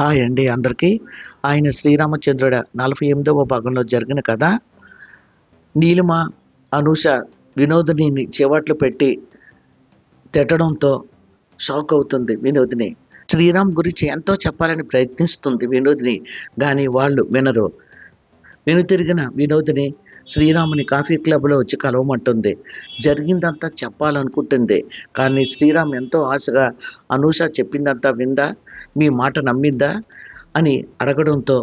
Hi అండి అందరికీ. ఆయన శ్రీరామచంద్రుడ నలభై ఎనిమిదవ భాగంలో జరిగిన కథ. నీలిమ అనూష వినోదిని చివట్లు పెట్టి తిట్టడంతో షాక్ అవుతుంది వినోదిని. శ్రీరామ్ గురించి ఎంతో చెప్పాలని ప్రయత్నిస్తుంది వినోదిని కానీ వాళ్ళు వినరు. వెనుతిరిగిన వినోదిని శ్రీరాముని కాఫీ క్లబ్లో వచ్చి కలవమంటుంది. జరిగిందంతా చెప్పాలనుకుంటుంది. కానీ శ్రీరామ్ ఎంతో ఆశగా అనూష చెప్పిందంతా విందా? మీ మాట నమ్మిందా? అని అడగడంతో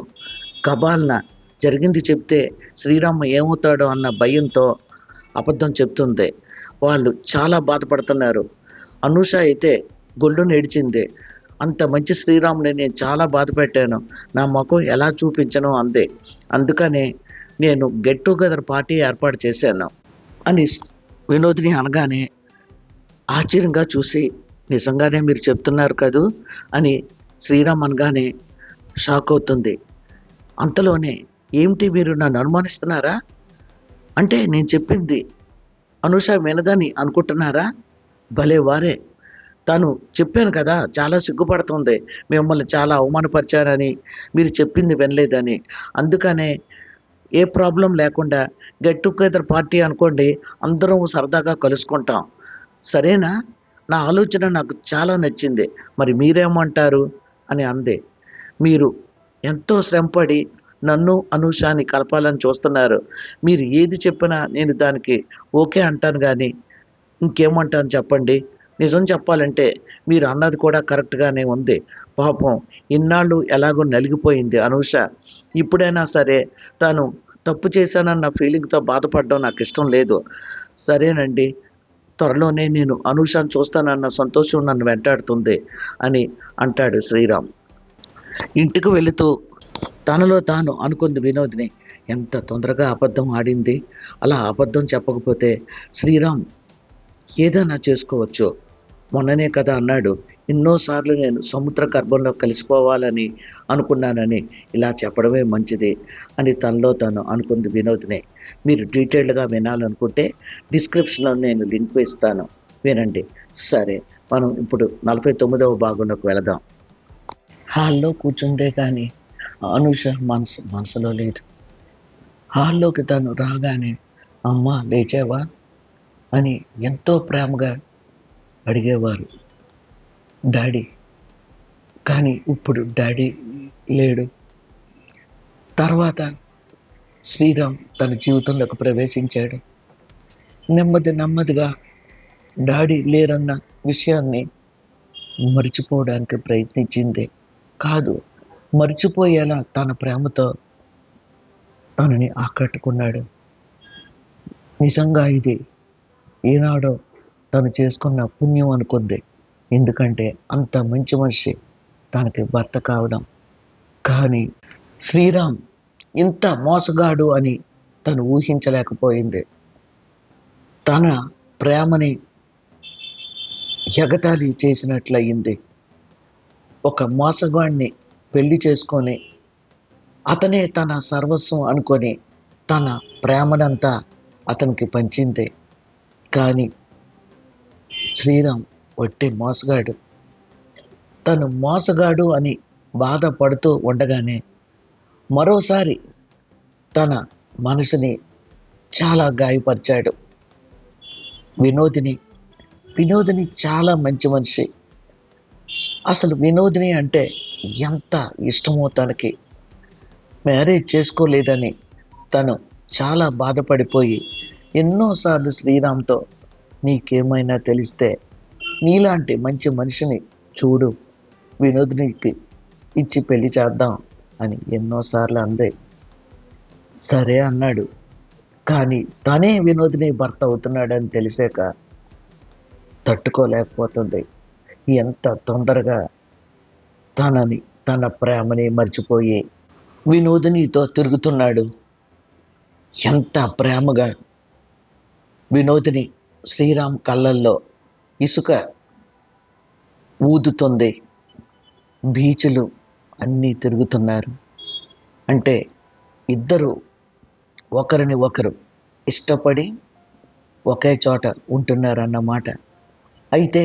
కబాల్న జరిగింది చెప్తే శ్రీరామ్ ఏమవుతాడో అన్న భయంతో అబద్ధం చెప్తుంది. వాళ్ళు చాలా బాధపడుతున్నారు. అనూష అయితే గొల్లు నేడిచింది అంత మంచి శ్రీరాముని నేను చాలా బాధపెట్టాను. నా ముఖం ఎలా చూపించను? అందే. అందుకనే నేను గెట్ టుగెదర్ పార్టీ ఏర్పాటు చేశాను అని వినోదిని అనగానే ఆశ్చర్యంగా చూసి నిజంగానే మీరు చెప్తున్నారు కదూ? అని శ్రీరామ్ అనగానే షాక్ అవుతుంది. అంతలోనే ఏమిటి మీరు నన్ను అనుమానిస్తున్నారా? అంటే నేను చెప్పింది అనుష వినదని అనుకుంటున్నారా? భలే వారే! తను చెప్పాను కదా చాలా సిగ్గుపడుతుంది మిమ్మల్ని చాలా అవమానపరిచారని మీరు చెప్పింది వినలేదని. అందుకనే ఏ ప్రాబ్లం లేకుండా గెట్ టుగెదర్ పార్టీ అనుకోండి అందరం సరదాగా కలుసుకుంటాం. సరేనా? నా ఆలోచన నాకు చాలా నచ్చింది. మరి మీరేమంటారు? అని అంది. మీరు ఎంతో శ్రమపడి నన్ను అనూషాని కలపాలని చూస్తున్నారు. మీరు ఏది చెప్పినా నేను దానికి ఓకే అంటాను కానీ ఇంకేమంటాను చెప్పండి? నిజం చెప్పాలంటే మీరు అన్నది కూడా కరెక్ట్గానే ఉంది. పాపం ఇన్నాళ్ళు ఎలాగో నలిగిపోయింది అనూష. ఇప్పుడైనా సరే తాను తప్పు చేశానన్న ఫీలింగ్తో బాధపడడం నాకు ఇష్టం లేదు. సరేనండి త్వరలోనే నేను అనూషాను చూస్తానన్న సంతోషం నన్ను వెంటాడుతుంది అని అంటాడు శ్రీరామ్. ఇంటికి వెళుతూ తనలో తాను అనుకుంది వినోద్ని ఎంత తొందరగా అబద్ధం ఆడింది? అలా అబద్ధం చెప్పకపోతే శ్రీరామ్ ఏదైనా చేసుకోవచ్చు. మొన్ననే కదా అన్నాడు. ఎన్నోసార్లు నేను సముద్ర గర్భంలో కలిసిపోవాలని అనుకున్నానని ఇలా చెప్పడమే మంచిది అని తనలో తను అనుకుంది వినోద్నే. మీరు డీటెయిల్డ్గా వినాలనుకుంటే డిస్క్రిప్షన్లో నేను లింక్ ఇస్తాను. వినండి. సరే మనం ఇప్పుడు నలభై తొమ్మిదవ భాగంలోకి వెళదాం. హాల్లో కూర్చుందే కానీ అనుష మనసు మనసులో లేదు. హాల్లోకి తను రాగానే అమ్మ లేచావా? అని ఎంతో ప్రేమగా అడిగేవారు. డాడీ కానీ ఇప్పుడు డాడీ లేడు. తర్వాత శ్రీరామ్ తన జీవితంలోకి ప్రవేశించాడు. నెమ్మది నెమ్మదిగా డాడీ లేరన్న విషయాన్ని మర్చిపోవడానికి ప్రయత్నించింది. కాదు మర్చిపోయేలా తన ప్రేమతో తనని ఆకట్టుకున్నాడు. నిజంగా ఇది ఈనాడో తను చేసుకున్న పుణ్యం అనుకుంది. ఎందుకంటే అంత మంచి మనిషి తనకి భర్త కావడం. కానీ శ్రీరామ్ ఇంత మోసగాడు అని తను ఊహించలేకపోయింది. తన ప్రేమని ఎగతాళి చేసినట్లయింది. ఒక మోసగాడిని పెళ్ళి చేసుకొని అతనే తన సర్వస్వం అనుకొని తన ప్రేమనంతా అతనికి పంచింది. కానీ శ్రీరామ్ ఒట్టి మోసగాడు. తను మోసగాడు అని బాధపడుతూ ఉండగానే మరోసారి తన మనసుని చాలా గాయపరిచాడు. వినోదిని వినోదిని చాలా మంచి మనిషి. అసలు వినోదిని అంటే ఎంత ఇష్టమో తనకి. మ్యారేజ్ చేసుకోలేదని తను చాలా బాధపడిపోయి ఎన్నోసార్లు శ్రీరామ్తో నీకేమైనా తెలిస్తే నీలాంటి మంచి మనిషిని చూడు. వినోదినికి ఇచ్చి పెళ్ళి చేద్దాం అని ఎన్నోసార్లు అందే. సరే అన్నాడు. కానీ తనే వినోదిని భర్త అవుతున్నాడని తెలిసాక తట్టుకోలేకపోతుంది. ఎంత తొందరగా తనని తన ప్రేమని మర్చిపోయి వినోదినితో తిరుగుతున్నాడు. ఎంత ప్రేమగా వినోదిని శ్రీరామ్ కళ్ళల్లో ఇసుక ఊదుతుంది. బీచ్లు అన్నీ తిరుగుతున్నారు. అంటే ఇద్దరు ఒకరిని ఒకరు ఇష్టపడి ఒకే చోట ఉంటున్నారన్నమాట అయితే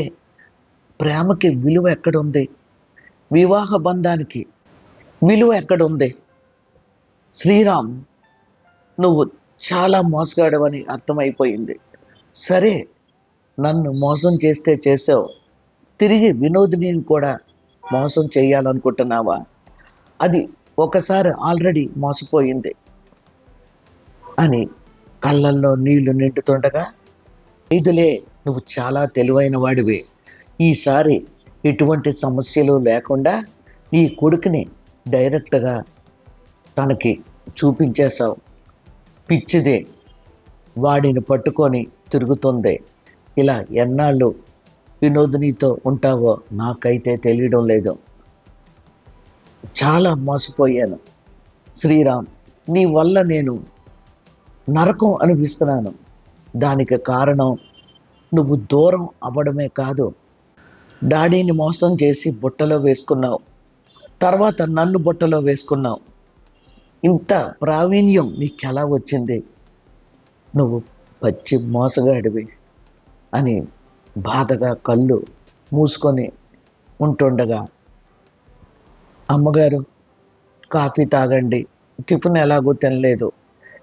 ప్రేమకి విలువ ఎక్కడుంది? వివాహ బంధానికి విలువ ఎక్కడ ఉంది శ్రీరామ్ నువ్వు చాలా మోసగాడవని అర్థమైపోయింది. సరే నన్ను మోసం చేస్తే చేసావు. తిరిగి వినోదిని కూడా మోసం చేయాలనుకుంటున్నావా? అది ఒకసారి ఆల్రెడీ మోసపోయింది అని కళ్ళల్లో నీళ్ళు నిండుతుండగా ఇదిలే నువ్వు చాలా తెలివైన వాడివి. ఈసారి ఎటువంటి సమస్యలు లేకుండా ఈ కొడుకుని డైరెక్ట్గా తనకి చూపించేశావు. పిచ్చిదే. వాడిని పట్టుకొని తిరుగుతుంది. ఇలా ఎన్నాళ్ళు వినోదినితో ఉంటావో నాకైతే తెలియడం లేదు. చాలా మోసపోయాను. శ్రీరామ్ నీ వల్ల నేను నరకం అనిపిస్తున్నాను దానికి కారణం నువ్వు దూరం అవ్వడమే కాదు. డాడీని మోసం చేసి బుట్టలో వేసుకున్నావు. తర్వాత నన్ను బుట్టలో వేసుకున్నావు. ఇంత ప్రావీణ్యం నీకెలా వచ్చింది? నువ్వు పచ్చి మోసగాడివి అని బాధగా కళ్ళు మూసుకొని ఉంటుండగా అమ్మగారు కాఫీ తాగండి. టిఫిన్ ఎలాగో తినలేదు.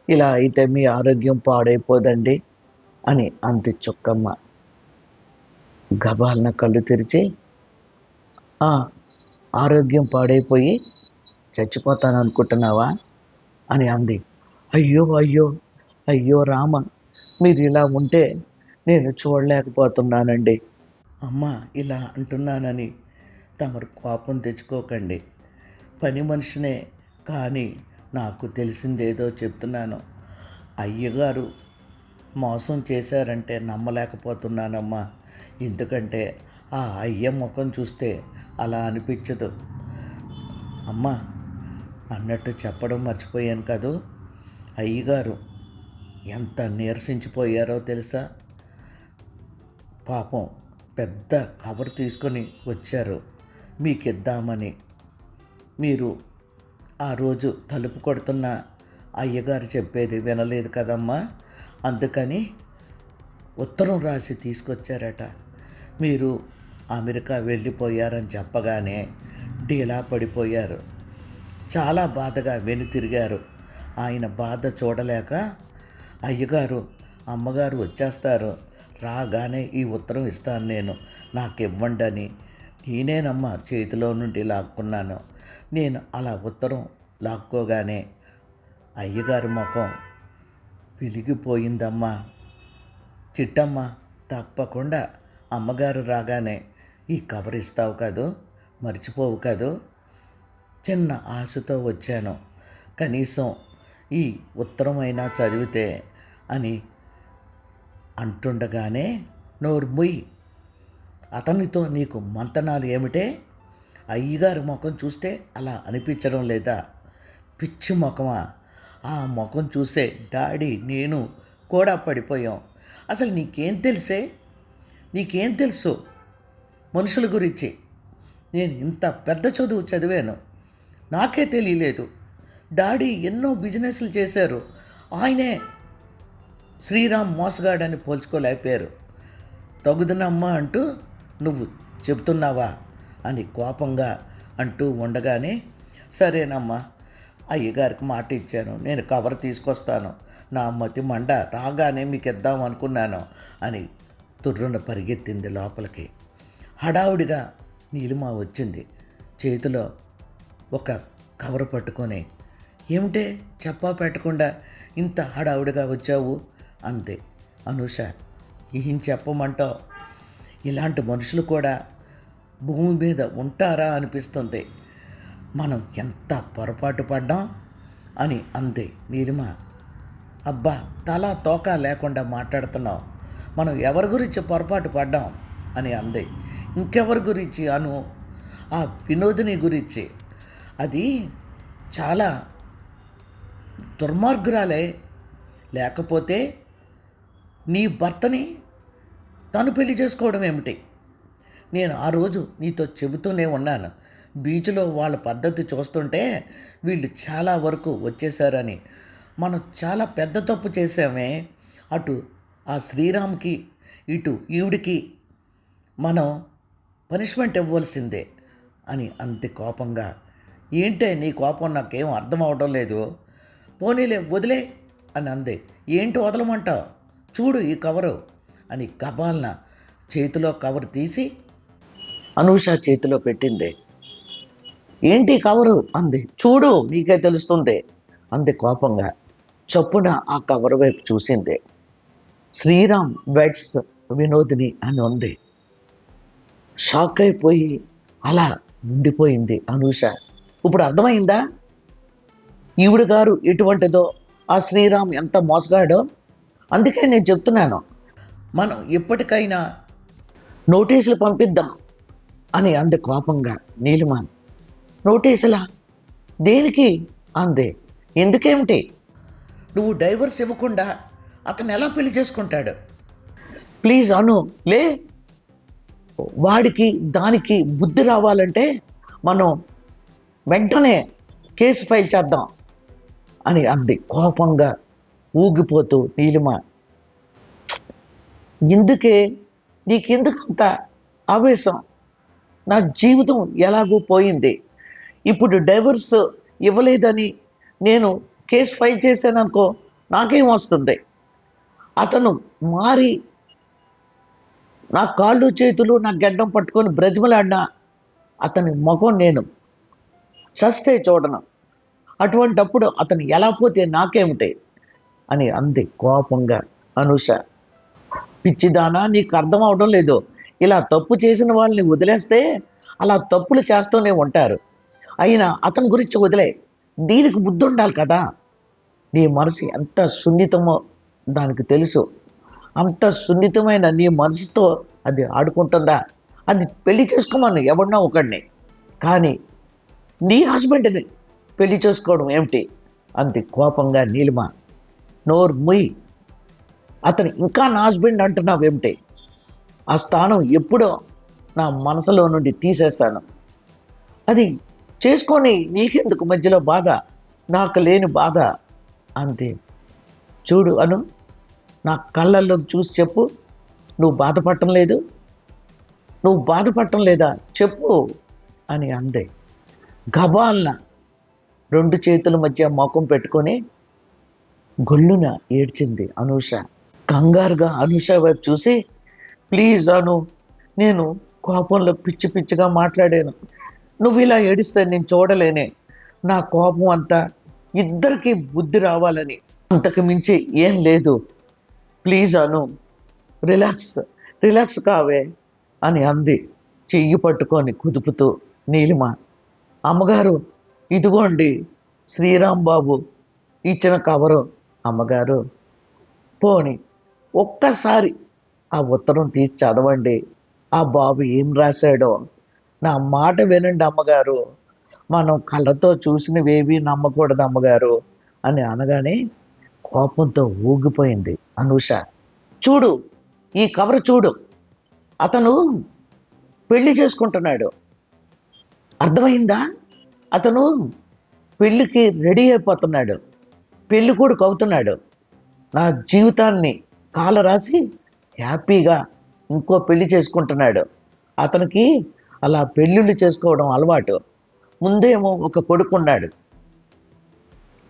ఇలా అయితే మీ ఆరోగ్యం పాడైపోదండి అని అంది చుక్కమ్మ. గబాలన కళ్ళు తెరిచి ఆరోగ్యం పాడైపోయి చచ్చిపోతాను అనుకుంటున్నావా అని అంది. అయ్యో అయ్యో అయ్యో రామ మీరు ఇలా ఉంటే నేను చూడలేకపోతున్నానండి. అమ్మ ఇలా అంటున్నానని తమరు కోపం తెచ్చుకోకండి. పని మనిషినే కానీ నాకు తెలిసిందేదో చెప్తున్నాను. అయ్యగారు మోసం చేశారంటే నమ్మలేకపోతున్నానమ్మా. ఎందుకంటే ఆ అయ్య ముఖం చూస్తే అలా అనిపించదు. అమ్మా అన్నట్టు చెప్పడం మర్చిపోయాను కదూ? అయ్యగారు ఎంత నీరసించిపోయారో తెలుసా? పాపం పెద్ద కవర్ తీసుకొని వచ్చారు. మీకు ఇద్దామని మీరు ఆ రోజు తలుపు కొడుతున్న అయ్యగారు చెప్పేది వినలేదు కదమ్మా? అందుకని ఉత్తరం రాసి తీసుకొచ్చారట. మీరు అమెరికా వెళ్ళిపోయారని చెప్పగానే డీలా పడిపోయారు. చాలా బాధగా వెనుతిరిగారు. ఆయన బాధ చూడలేక అయ్యగారు అమ్మగారు వచ్చేస్తారు. రాగానే ఈ ఉత్తరం ఇస్తాను నేను. నాకు ఇవ్వండి అని నేనేనమ్మా చేతిలో నుండి లాక్కున్నాను. నేను అలా ఉత్తరం లాక్కోగానే అయ్యగారి ముఖం వెలిగిపోయిందమ్మా. చిట్టమ్మ తప్పకుండా అమ్మగారు రాగానే ఈ కవర్ ఇస్తావు కదూ? మర్చిపోవు కదూ? చిన్న ఆశతో వచ్చాను. కనీసం ఈ ఉత్తరమైనా చదివితే అని అంటుండగానే నోర్ముయ్ అతనితో నీకు మంతనాలు ఏమిటే? అయ్యగారి ముఖం చూస్తే అలా అనిపించడం లేదా? పిచ్చి ముఖమా? ఆ ముఖం చూసే డాడీ నేను కూడా పడిపోయాం. అసలు నీకేం తెలిసే? నీకేం తెలుసు? మనుషుల గురించి. నేను ఇంత పెద్ద చదువు చదివాను. నాకే తెలియలేదు. డాడీ ఎన్నో బిజినెస్లు చేశారు. ఆయనే శ్రీరామ్ మోసగాడని పోల్చుకోలేకపోయారు. తగుదనమ్మా అంటూ నువ్వు చెబుతున్నావా అని కోపంగా అంటూ ఉండగానే సరేనమ్మా అయ్యగారికి మాట ఇచ్చాను. నేను కవర్ తీసుకొస్తాను. నా మతి మండ రాగానే మీకు ఇద్దాం అనుకున్నాను అని తుర్రున పరిగెత్తింది లోపలికి. హడావుడిగా నీలిమా వచ్చింది. చేతిలో ఒక కవర్ పట్టుకొని ఏమిటే? చెప్పా పెట్టకుండా ఇంత హడావుడిగా వచ్చావు? అంతే అనుష ఏం చెప్పమంటావు? ఇలాంటి మనుషులు కూడా భూమి మీద ఉంటారా అనిపిస్తుంది. మనం ఎంత పొరపాటు పడ్డాం? అని అంది నీలిమ. అబ్బా తల తోక లేకుండా మాట్లాడుతున్నావు. మనం ఎవరి గురించి పొరపాటు పడ్డాం? అని అంది. ఇంకెవరి గురించి అను? ఆ వినోదిని గురించి. అది చాలా దుర్మార్గురాలే. లేకపోతే నీ భర్తని తను పెళ్ళి చేసుకోవడం ఏమిటి? నేను ఆ రోజు నీతో చెబుతూనే ఉన్నాను. బీచ్లో వాళ్ళ పద్ధతి చూస్తుంటే వీళ్ళు చాలా వరకు వచ్చేసారని మనం చాలా పెద్ద తప్పు చేసామే అటు ఆ శ్రీరామ్కి ఇటు ఈవిడికి మనం పనిష్మెంట్ ఇవ్వాల్సిందే అని అంత కోపంగా. ఏంటే నీ కోపం నాకేం అర్థం అవడం లేదు? పోనీలే వదిలే అని అంది. ఏంటి వదలమంటావు? చూడు ఈ కవరు అని కపాలన చేతిలో కవర్ తీసి అనూష చేతిలో పెట్టింది. ఏంటి కవరు? అంది. చూడు నీకే తెలుస్తుంది. అంది కోపంగా. చొప్పున ఆ కవర్ వైపు చూసింది. శ్రీరామ్ వెడ్స్ వినోదిని అని ఉంది షాక్ అయిపోయి అలా ఉండిపోయింది అనూష. ఇప్పుడు అర్థమైందా? ఈవిడ గారు ఎటువంటిదో ఆ శ్రీరామ్ ఎంత మోసగాడో? అందుకే నేను చెప్తున్నాను మనం ఎప్పటికైనా నోటీసులు పంపిద్దాం అని అంది కోపంగా నీలిమాన్. నోటీసులా? దేనికి? అంది. ఎందుకేమిటి? నువ్వు డైవర్స్ ఇవ్వకుండా అతను ఎలా పెళ్ళి చేసుకుంటాడు? ప్లీజ్ అను లే. వాడికి దానికి బుద్ధి రావాలంటే మనం వెంటనే కేసు ఫైల్ చేద్దాం అని అంది కోపంగా ఊగిపోతూ నీలిమ. ఎందుకే? నీకెందుకు అంత ఆవేశం? నా జీవితం ఎలాగూ పోయింది. ఇప్పుడు డైవర్స్ ఇవ్వలేదని నేను కేసు ఫైల్ చేశాననుకో నాకేం వస్తుంది? అతను మారి నా కాళ్ళు చేతులు నా గడ్డం పట్టుకొని బ్రతిమలాడినా అతని ముఖం నేను చస్తే చూడను. అటువంటప్పుడు అతను ఎలా పోతే నాకేమిటి? అని అంది కోపంగా. అనుష పిచ్చిదానా నీకు అర్థం అవడం లేదు. ఇలా తప్పు చేసిన వాళ్ళని వదిలేస్తే అలా తప్పులు చేస్తూనే ఉంటారు. అయినా అతని గురించి వదిలే. దీనికి బుద్ధి ఉండాలి కదా. నీ మనసు ఎంత సున్నితమో దానికి తెలుసు. అంత సున్నితమైన నీ మనసుతో అది ఆడుకుంటుందా? అది పెళ్ళి చేసుకోమని ఎవడన్నా ఒకడిని. కానీ నీ హస్బెండ్ని పెళ్ళి చేసుకోవడం ఏమిటి? అంది కోపంగా నీలిమ. నోర్ ముయ్. అతను ఇంకా నా హస్బెండ్ అంటున్నావు ఏమిటి ఆ స్థానం ఎప్పుడో నా మనసులో నుండి తీసేస్తాను అది చేసుకొని నీకెందుకు మధ్యలో బాధ? నాకు లేని బాధ అంతే చూడు అను నా కళ్ళల్లోకి చూసి చెప్పు. నువ్వు బాధపడటం లేదు. నువ్వు బాధపడటం లేదా? చెప్పు అని అందే. గబాల్న రెండు చేతుల మధ్య మొఖం పెట్టుకొని గొల్లున ఏడ్చింది అనూష. కంగారుగా అనూష వైపు చూసి ప్లీజ్ అను నేను కోపంలో పిచ్చి పిచ్చిగా మాట్లాడాను. నువ్వు ఇలా ఏడిస్తే నేను చూడలేనే. నా కోపం అంతా ఇద్దరికి బుద్ధి రావాలని. అంతకు మించి ఏం లేదు. ప్లీజ్ అను రిలాక్స్ రిలాక్స్ కావే అని అంది. చెయ్యి పట్టుకొని కుదుపుతూ నీలిమ అమ్మగారు ఇదిగోండి శ్రీరాంబాబు ఇచ్చిన కవరు. అమ్మగారు పోని ఒక్కసారి ఆ ఉత్తరం తీసి చదవండి. ఆ బాబు ఏం రాశాడో? నా మాట వినండి అమ్మగారు. మనం కళ్ళతో చూసినవేవి నమ్మకూడదు అమ్మగారు అని అనగానే కోపంతో ఊగిపోయింది అనూష. చూడు ఈ కవర్ చూడు. అతను పెళ్ళి చేసుకుంటున్నాడు. అర్థమైందా? అతను పెళ్ళికి రెడీ అయిపోతున్నాడు. పెళ్ళి కొడుకు అవుతున్నాడు. నా జీవితాన్ని కాల రాసి హ్యాపీగా ఇంకో పెళ్ళి చేసుకుంటున్నాడు. అతనికి అలా పెళ్ళిళ్ళు చేసుకోవడం అలవాటు. ముందేమో ఒక కొడుకున్నాడు.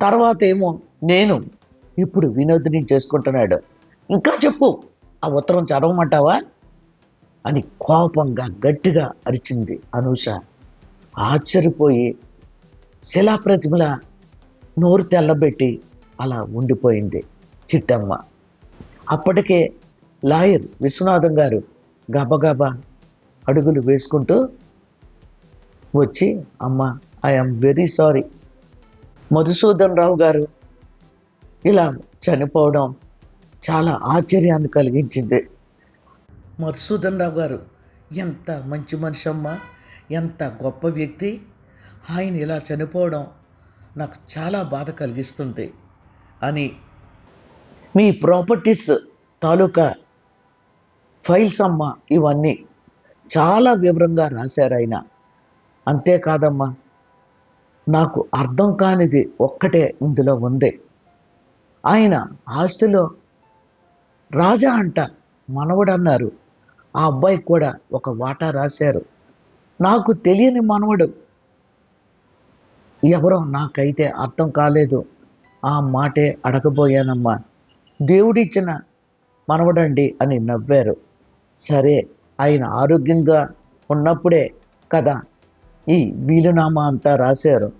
తర్వాత ఏమో నేను ఇప్పుడు వినోదిని చేసుకుంటున్నాడు. ఇంకా చెప్పు ఆ ఉత్తరం చదవమంటావా? అని కోపంగా గట్టిగా అరిచింది అనూష. ఆశ్చర్యపోయి శిలాప్రతిమల నోరు తెల్లబెట్టి అలా ఉండిపోయింది చిట్టమ్మ. అప్పటికే లాయర్ విశ్వనాథం గారు గబగబా అడుగులు వేసుకుంటూ వచ్చి అమ్మ I'm very sorry Madhusudan Rao garu ఇలా చనిపోవడం చాలా ఆశ్చర్యాన్ని కలిగించింది. మధుసూదన్ రావు గారు ఎంత మంచి మనిషి అమ్మ ఎంత గొప్ప వ్యక్తి. ఆయన ఇలా చనిపోవడం నాకు చాలా బాధ కలిగిస్తుంది. అని. మీ ప్రాపర్టీస్ తాలూకా ఫైల్స్ అమ్మ ఇవన్నీ. చాలా వివరంగా రాశారు ఆయన. అంతేకాదమ్మా నాకు అర్థం కానిది ఒక్కటే ఇందులో ఉంది. ఆయన ఆస్తిలో రాజా అంట మనవడు అన్నారు ఆ అబ్బాయికి కూడా ఒక వాటా రాశారు. నాకు తెలియని మనవడు. ఎవరో నాకైతే అర్థం కాలేదు. ఆ మాటే అడగబోయానమ్మా. దేవుడిచ్చిన మనవడండి అని నవ్వారు. సరే ఆయన ఆరోగ్యంగా ఉన్నప్పుడే కదా ఈ వీలునామా అంతా రాశారు.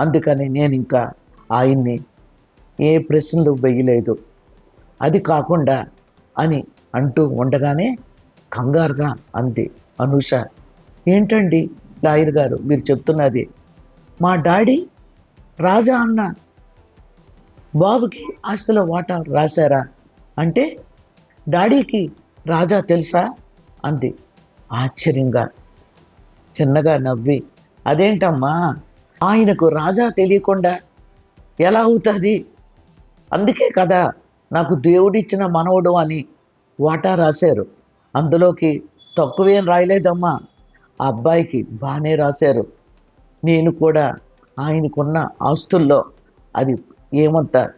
అందుకని నేను ఇంకా ఆయన్ని ఏ ప్రశ్నలు వేయలేదు. అది కాకుండా అని అంటూ ఉండగానే కంగారుగా అంది అనూష. ఏంటండి లాయర్ గారు మీరు చెప్తున్నది? మా డాడీ రాజా అన్న బాబుకి ఆస్తుల వాటా రాశారా? అంటే డాడీకి రాజా తెలుసా? అంది. ఆశ్చర్యంగా. చిన్నగా నవ్వి. అదేంటమ్మా? ఆయనకు రాజా తెలియకుండా ఎలా అవుతుంది? అందుకే కదా నాకు దేవుడిచ్చిన మనవడు అని వాటా రాశారు. అందులోకి తక్కువేం రాయలేదమ్మా. ఆ అబ్బాయికి బాగానే రాశారు. నేను కూడా ఆయనకున్న ఆస్తుల్లో అది ఏమంత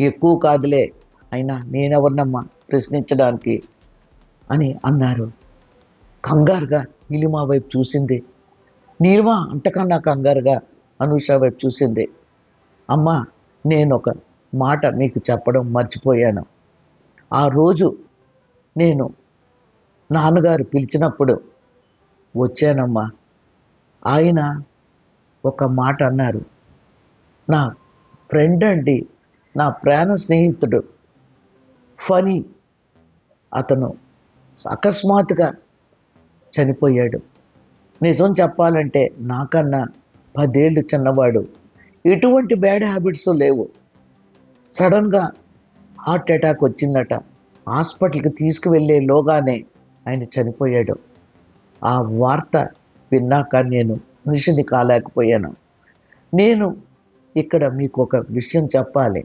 ఎక్కువ కాదులే. అయినా నేనెవరినమ్మా ప్రశ్నించడానికి? అని అన్నారు. కంగారుగా నీలిమా వైపు చూసింది. నీలిమా అంతకన్నా కంగారుగా అనూష వైపు చూసింది. అమ్మా నేను ఒక మాట మీకు చెప్పడం మర్చిపోయాను. ఆ రోజు నేను నాన్నగారు పిలిచినప్పుడు వచ్చానమ్మా. ఆయన ఒక మాట అన్నారు. నా ఫ్రెండ్ అండి నా ప్రాణ స్నేహితుడు. ఫనీ. అతను అకస్మాత్తుగా చనిపోయాడు. నిజం చెప్పాలంటే నాకన్నా పదేళ్ళు చిన్నవాడు. ఎటువంటి బ్యాడ్ హ్యాబిట్స్ లేవు. సడన్గా హార్ట్ అటాక్ వచ్చిందట. హాస్పిటల్కి తీసుకువెళ్ళే లోగానే ఆయన చనిపోయాడు. ఆ వార్త విన్నాక నేను మనిషిని కాలేకపోయాను. నేను ఇక్కడ మీకు ఒక విషయం చెప్పాలి.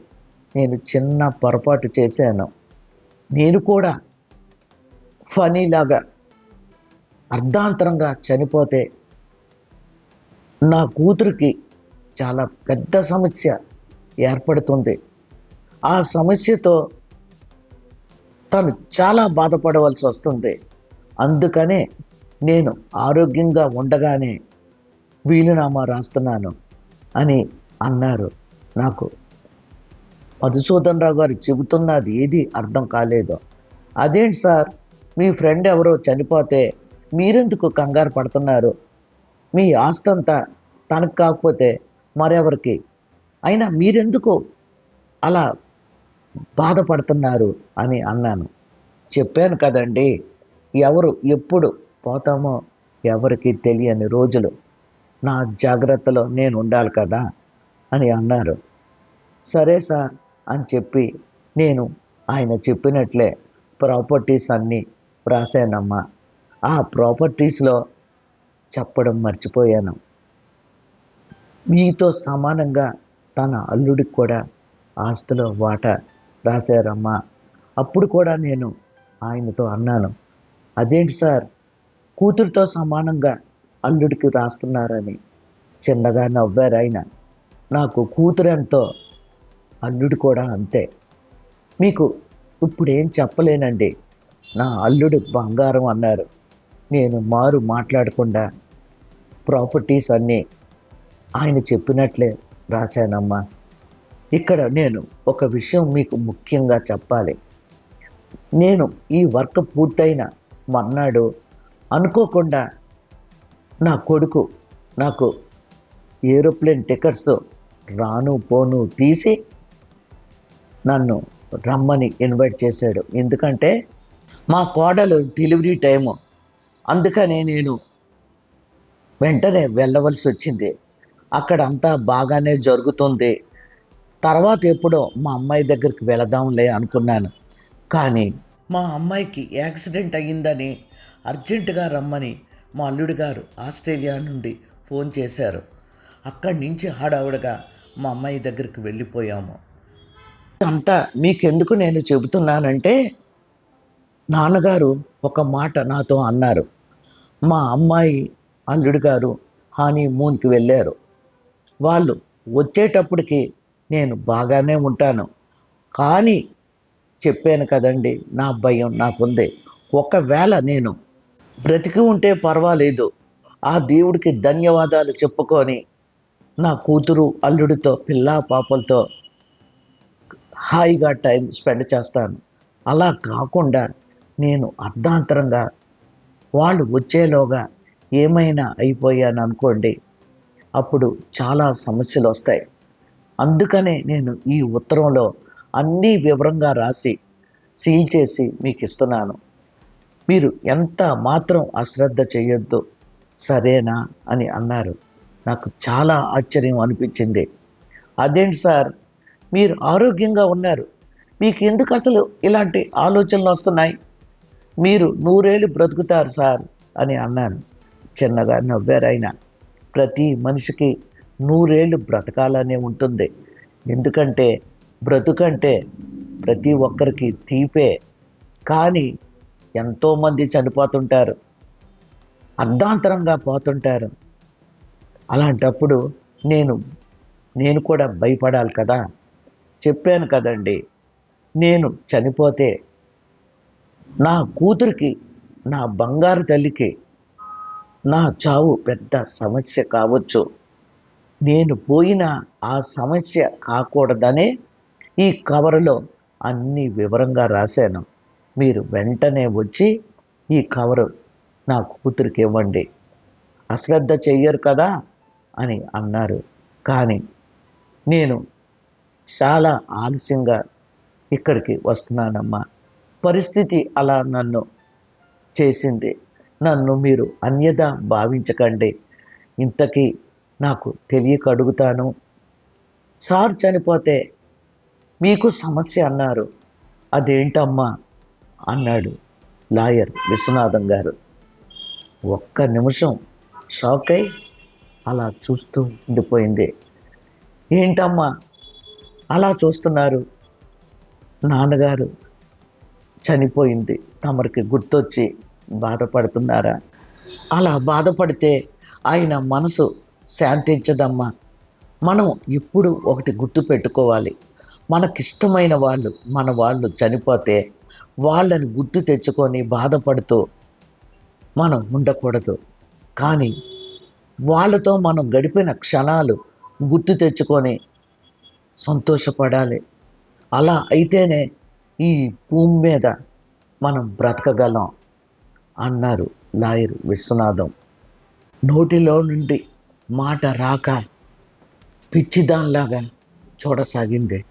నేను చిన్న పొరపాటు చేశాను. నేను కూడా ఫనీలాగా అర్ధాంతరంగా చనిపోతే నా కూతురికి చాలా పెద్ద సమస్య ఏర్పడుతుంది. ఆ సమస్యతో తను చాలా బాధపడవలసి వస్తుంది. అందుకనే నేను ఆరోగ్యంగా ఉండగానే వీలునామా రాస్తున్నాను అని అన్నారు. నాకు మధుసూదన్ రావు గారు చెబుతున్నది ఏది అర్థం కాలేదు. అదేంటి సార్? మీ ఫ్రెండ్ ఎవరో చనిపోతే మీరెందుకు కంగారు పడుతున్నారు? మీ ఆస్తి అంతా తనకు కాకపోతే మరెవరికి? అయినా మీరెందుకు అలా బాధపడుతున్నారు అని అన్నాను. చెప్పాను కదండి ఎవరు ఎప్పుడు పోతామో ఎవరికి తెలియని రోజులు. నా జాగ్రత్తలో నేను ఉండాలి కదా. అని అన్నారు. సరే సార్ అని చెప్పి నేను ఆయన చెప్పినట్లే ప్రాపర్టీస్ అన్నీ రాశానమ్మా. ఆ ప్రాపర్టీస్లో చెప్పడం మర్చిపోయాను. మీతో సమానంగా తన అల్లుడికి కూడా ఆస్తిలో వాటా రాశారమ్మా. అప్పుడు కూడా నేను ఆయనతో అన్నాను అదేంటి సార్? కూతురితో సమానంగా అల్లుడికి రాస్తున్నారని. చిన్నగా నవ్వారు ఆయన. నాకు కూతురెంతో అల్లుడు కూడా అంతే. మీకు ఇప్పుడు ఏం చెప్పలేనండి. నా అల్లుడు బంగారం అన్నారు. నేను మారు మాట్లాడకుండా ప్రాపర్టీస్ అన్నీ ఆయన చెప్పినట్లే రాశానమ్మా. ఇక్కడ నేను ఒక విషయం మీకు ముఖ్యంగా చెప్పాలి. నేను ఈ వర్క్ పూర్తయిన మర్నాడు అనుకోకుండా నా కొడుకు నాకు ఏరోప్లేన్ టికెట్స్ రాను పోను తీసి నన్ను రమ్మని ఇన్వైట్ చేశాడు. ఎందుకంటే మా కోడలు డెలివరీ టైము. అందుకని నేను వెంటనే వెళ్ళవలసి వచ్చింది. అక్కడ అంతా బాగానే జరుగుతుంది. తర్వాత ఎప్పుడో మా అమ్మాయి దగ్గరికి వెళదాంలే అనుకున్నాను. కానీ మా అమ్మాయికి యాక్సిడెంట్ అయ్యిందని అర్జెంటుగా రమ్మని మా అల్లుడు గారు ఆస్ట్రేలియా నుండి ఫోన్ చేశారు. అక్కడి నుంచి హడావుడగా మా అమ్మాయి దగ్గరికి వెళ్ళిపోయాము. అంతా మీకెందుకు నేను చెబుతున్నానంటే నాన్నగారు ఒక మాట నాతో అన్నారు. మా అమ్మాయి అల్లుడు గారు హనీమూన్కి వెళ్ళారు. వాళ్ళు వచ్చేటప్పటికి నేను బాగానే ఉంటాను. కానీ చెప్పాను కదండి నా భయం నాకుంది. ఒకవేళ నేను బ్రతికి ఉంటే పర్వాలేదు. ఆ దేవుడికి ధన్యవాదాలు చెప్పుకొని నా కూతురు అల్లుడితో పిల్ల పాపలతో హాయిగా టైం స్పెండ్ చేస్తాను. అలా కాకుండా నేను అర్ధాంతరంగా వాళ్ళు వచ్చేలోగా ఏమైనా అయిపోయాను అనుకోండి అప్పుడు చాలా సమస్యలు వస్తాయి. అందుకనే నేను ఈ ఉత్తరంలో అన్నీ వివరంగా రాసి సీల్ చేసి మీకు ఇస్తున్నాను. మీరు ఎంత మాత్రం అశ్రద్ధ చేయొద్దు. సరేనా? అని అన్నారు. నాకు చాలా ఆశ్చర్యం అనిపించింది. అదేంటి సార్? మీరు ఆరోగ్యంగా ఉన్నారు. మీకు ఎందుకు అసలు ఇలాంటి ఆలోచనలు వస్తున్నాయి? మీరు నూరేళ్ళు బ్రతుకుతారు సార్ అని అన్నాను. చిన్నగా నవ్వారు ఆయన ప్రతి మనిషికి నూరేళ్ళు బ్రతకాలనే ఉంటుంది. ఎందుకంటే బ్రతుకంటే ప్రతి ఒక్కరికి తీపే. కానీ ఎంతోమంది చనిపోతుంటారు. అర్ధాంతరంగా పోతుంటారు. అలాంటప్పుడు నేను నేను కూడా భయపడాలి కదా. చెప్పాను కదండి నేను చనిపోతే నా కూతురికి నా బంగారు తల్లికి నా చావు పెద్ద సమస్య కావచ్చు. నేను పోయిన ఆ సమస్య కాకూడదనే ఈ కవరులో అన్ని వివరంగా రాశాను. మీరు వెంటనే వచ్చి ఈ కవరు నా కూతురికి ఇవ్వండి. అశ్రద్ధ చెయ్యరు కదా. అని అన్నారు. కానీ నేను చాలా ఆలస్యంగా ఇక్కడికి వస్తున్నానమ్మా. పరిస్థితి అలా నన్ను చేసింది. నన్ను మీరు అన్యత భావించకండి. ఇంతకీ నాకు తెలియక అడుగుతాను సార్ చనిపోతే మీకు సమస్య అన్నారు. అదేంటమ్మా? అన్నాడు లాయర్ విశ్వనాథం గారు. ఒక్క నిమిషం షాక్ అయి అలా చూస్తూ ఉండిపోయింది. ఏంటమ్మా? అలా చూస్తున్నారు. నాన్నగారు చనిపోయింది. తమరికి గుర్తొచ్చి బాధపడుతున్నారా? అలా బాధపడితే ఆయన మనసు శాంతించదమ్మా. మనం ఇప్పుడు ఒకటి గుర్తు పెట్టుకోవాలి. మనకిష్టమైన వాళ్ళు మన వాళ్ళు చనిపోతే వాళ్ళని గుర్తు తెచ్చుకొని బాధపడుతూ మనం ఉండకూడదు. కానీ వాళ్ళతో మనం గడిపిన క్షణాలు గుర్తు తెచ్చుకొని సంతోషపడాలి. అలా అయితేనే ఈ భూమి మీద మనం బ్రతకగలం అన్నారు లాయర్ విశ్వనాథం. నోటిలో నుండి మాట రాక పిచ్చిదానిలాగా చూడసాగింది.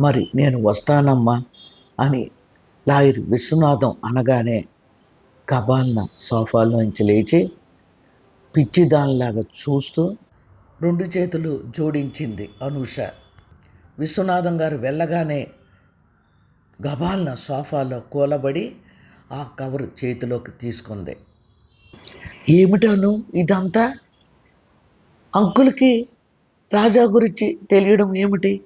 మరి నేను వస్తానమ్మా అని లాయర్ విశ్వనాథం అనగానే కబాల్న సోఫాలోంచి లేచి పిచ్చిదానిలాగా చూస్తూ రెండు చేతులు జోడించింది అనూష. విశ్వనాథం గారు వెళ్ళగానే గబాల్న సోఫాలో కూలబడి ఆ కవర్ చేతిలోకి తీసుకుంది. ఏమిటాను ఇదంతా? అంకుల్కి రాజా గురించి తెలియడం ఏమిటి?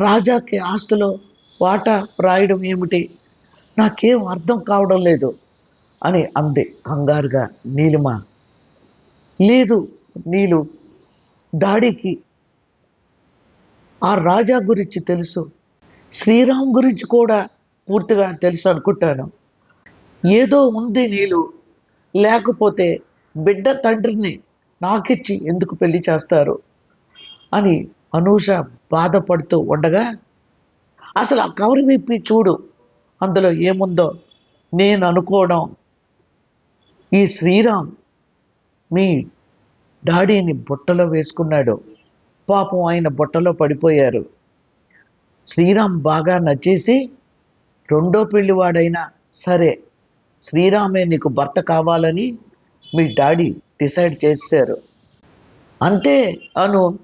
రాజాకి ఆస్తిలో వాటా రాయడం ఏమిటి? నాకేం అర్థం కావడం లేదు అని అంది కంగారుగా నీలిమ. లేదు నీలు దాడికి. ఆ రాజా గురించి తెలుసు. శ్రీరామ్ గురించి కూడా పూర్తిగా తెలుసు అనుకుంటాను. ఏదో ఉంది నీలు. లేకపోతే బిడ్డ తండ్రిని నాకిచ్చి ఎందుకు పెళ్ళి చేస్తారు? అని అనూష బాధపడుతూ ఉండగా అసలు ఆ కవర్ విప్పి చూడు అందులో ఏముందో నేను అనుకోవడం. ఈ శ్రీరామ్ మీ డాడీని బుట్టలో వేసుకున్నాడు. పాపం ఆయన బుట్టలో పడిపోయారు. శ్రీరామ్ బాగా నచ్చేసి రెండో పెళ్ళివాడైనా సరే శ్రీరామే నీకు భర్త కావాలని మీ డాడీ డిసైడ్ చేశారు. అంతే అను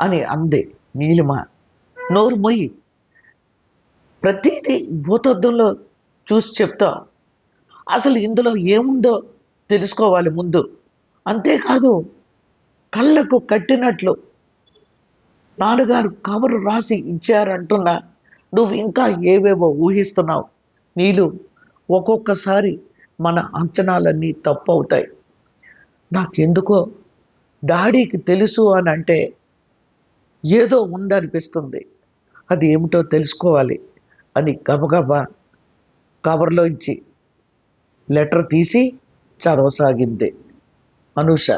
అని అంది నీలిమ. నోరు మొయ్యి. ప్రతిదీ భూతద్దంలో చూసి చెప్తాం. అసలు ఇందులో ఏముందో తెలుసుకోవాలి ముందు. అంతేకాదు కళ్ళకు కట్టినట్లు నాన్నగారు కవరు రాసి ఇచ్చారంటున్నా నువ్వు ఇంకా ఏవేవో ఊహిస్తున్నావు. నీళ్ళు ఒక్కొక్కసారి మన అంచనాలన్నీ తప్పు అవుతాయి నాకెందుకో డాడీకి తెలుసు అని అంటే ఏదో ఉందనిపిస్తుంది. అది ఏమిటో తెలుసుకోవాలి అని గబగబా కవర్లోంచి లెటర్ తీసి చదవసాగింది. అనుష